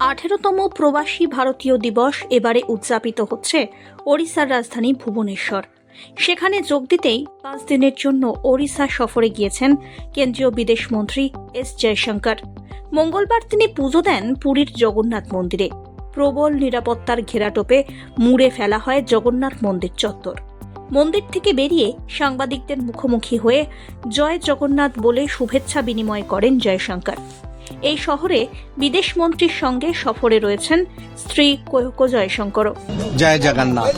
আঠেরোতম প্রবাসী ভারতীয় দিবস এবারে উদযাপিত হচ্ছে ওড়িশার রাজধানী ভুবনেশ্বর। সেখানে যোগ দিতেই পাঁচ দিনের জন্য ওড়িশা সফরে গিয়েছেন কেন্দ্রীয় বিদেশ মন্ত্রী এস জয়শঙ্কর। মঙ্গলবার তিনি পুজো দেন পুরীর জগন্নাথ মন্দিরে। প্রবল নিরাপত্তার ঘেরাটোপে মুড়ে ফেলা হয় জগন্নাথ মন্দির চত্বর। মন্দির থেকে বেরিয়ে সাংবাদিকদের মুখোমুখি হয়ে জয় জগন্নাথ বলে শুভেচ্ছা বিনিময় করেন জয়শঙ্কর। এই শহরে বিদেশ মন্ত্রীর সঙ্গে সফরে রয়েছেন স্ত্রী কৈহক জয়শঙ্করও जय जगन्नाथ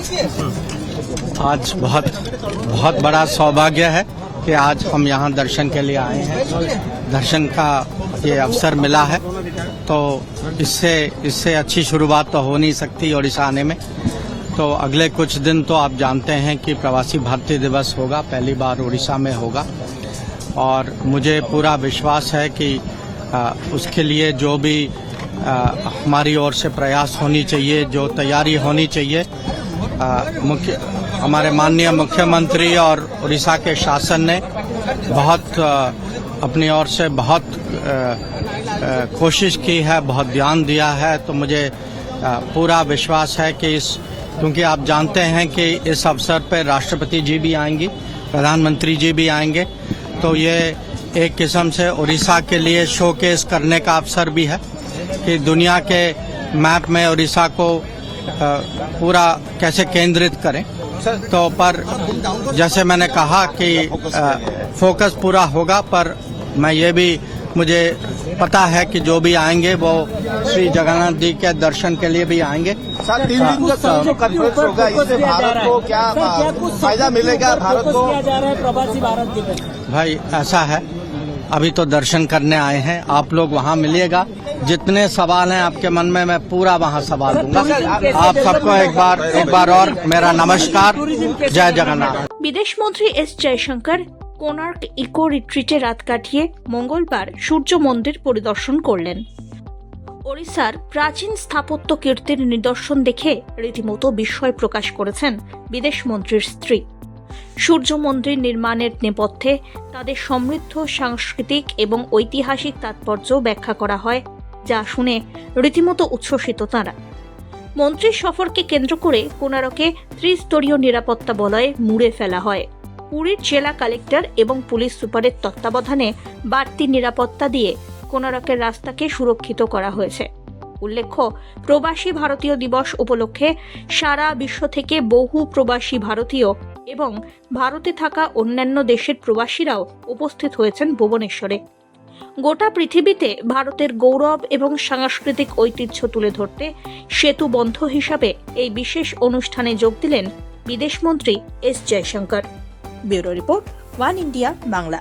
आज बहुत बहुत बड़ा सौभाग्य है कि आज हम यहाँ दर्शन के लिए आए हैं दर्शन का ये अवसर मिला है तो इससे इससे अच्छी शुरुआत तो हो नहीं सकती उड़ीसा आने में तो अगले कुछ दिन तो आप जानते हैं कि प्रवासी भारतीय दिवस होगा पहली बार उड़ीसा में होगा और मुझे पूरा विश्वास है कि आ, उसके लिए जो भी हमारी ओर से प्रयास होनी चाहिए, जो तैयारी होनी चाहिए मुख्य, हमारे माननीय मुख्यमंत्री और उड़ीसा के शासन ने बहुत अपनी ओर से बहुत कोशिश की है, बहुत ध्यान दिया है तो मुझे पूरा विश्वास है कि इस, क्योंकि आप जानते हैं कि इस अवसर पर राष्ट्रपति जी भी आएँगी, प्रधानमंत्री जी भी आएँगे तो ये एक किस्म से उड़ीसा के लिए शोकेस करने का अवसर भी है कि दुनिया के मैप में उड़ीसा को पूरा कैसे केंद्रित करें। तो पर जैसे मैंने कहा कि फोकस पूरा होगा पर मैं ये भी मुझे पता है कि जो भी आएँगे वो श्री जगन्नाथ जी के दर्शन के लिए भी आएँगे। सर तीन दिन का जो कॉन्फ्रेंस होगा इससे भारत को क्या फ़ायदा मिलेगा भारत को? किया जा रहा है प्रवासी भारत भाई ऐसा है। अभी तो दर्शन करने आए हैं आप लोग वहाँ मिलिएगा जितने सवाल हैं आपके मन में मैं पूरा वहाँ सवाल दूंगा आप सबको एक बार एक बार और मेरा नमस्कार जय जगन्नाथ বিদেশমন্ত্রী এস জয়শঙ্কর কোনার্ক ইকো রিট্রিটে রাত কাটিয়ে মঙ্গলবার সূর্য মন্দির পরিদর্শন করলেন ওড়িশার প্রাচীন স্থাপত্য কীর্তির নিদর্শন দেখে রীতিমতো বিস্ময় প্রকাশ করেছেন বিদেশমন্ত্রীর স্ত্রী সূর্য মন্দির নির্মাণের নেপথ্যে তাদের সমৃদ্ধ সাংস্কৃতিক এবং ঐতিহাসিক তাৎপর্য ব্যাখ্যা করা হয়, যা শুনে রীতিমতো উচ্ছ্বসিত তাঁরা। মন্ত্রীর সফরকে কেন্দ্র করে কোনারকে ত্রিস্তরীয় নিরাপত্তা বলয়ে মুড়ে ফেলা হয়। পুরীর জেলা কালেক্টর এবং পুলিশ সুপারের তত্ত্বাবধানে বাড়তি নিরাপত্তা দিয়ে কোনারকের রাস্তাকে সুরক্ষিত করা হয়েছে। উল্লেখ্য, প্রবাসী ভারতীয় দিবস উপলক্ষে সারা বিশ্ব থেকে বহু প্রবাসী ভারতীয় এবং ভারতে থাকা অন্যান্য দেশের প্রবাসীরাও উপস্থিত হয়েছেন ভুবনেশ্বরে। গোটা পৃথিবীতে ভারতের গৌরব এবং সাংস্কৃতিক ঐতিহ্য তুলে ধরতে সেতু বন্ধ হিসাবে এই বিশেষ অনুষ্ঠানে যোগ দিলেন বিদেশমন্ত্রী S Jaishankar. Bureau report one India Bangla.